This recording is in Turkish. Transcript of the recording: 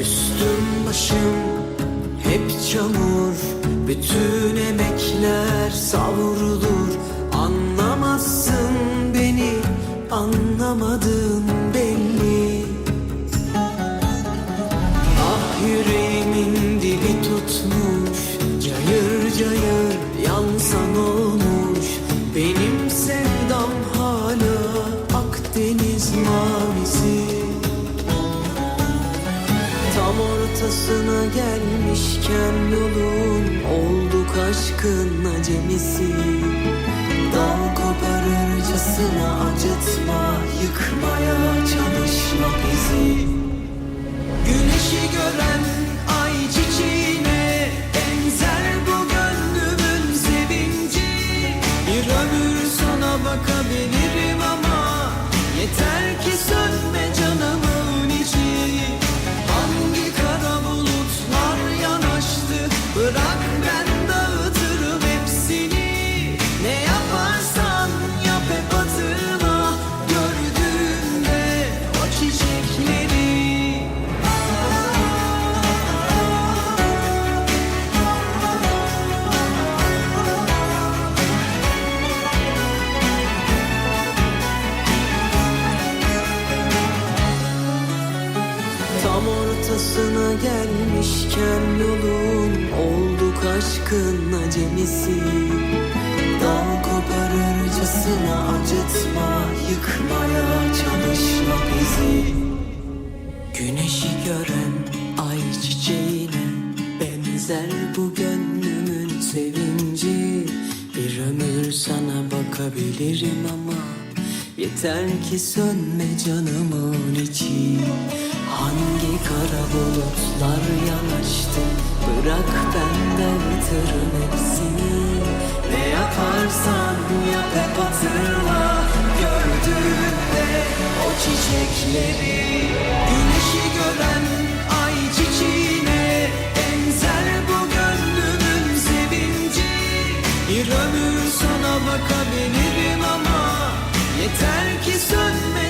Üstüm başım hep çamur Bütün emekler savrulur. Anlamazsın beni anlamadın belli. Ah yüreğimin dili tutmuş Cayır cayır yansan olmuş. Benim sevdam hala Akdeniz mavisi ortasına gelmişken yolun Olduk aşkın acemisi. Dal koparırcasına acıtma Yıkmaya ortasına gelmişken yolun Olduk aşkın acemisi. Dal koparırcasına acıtma Yıkmaya çalışma bizi. Güneşi gören ay çiçeğine Benzer bu gönlümün sevinci. Bir ömür sana bakabilirim ama Yeter ki sönme canımın içi kara bulutlar yanaştı. Bırak ben dağıtırım hepsini. Ne yaparsan yap hep hatırla. Gördüğünde o çiçekleri Güneşi gören ay çiçeğine Benzer bu gönlümün sevinci. Bir ömür sana bakabilirim ama Yeter ki söyle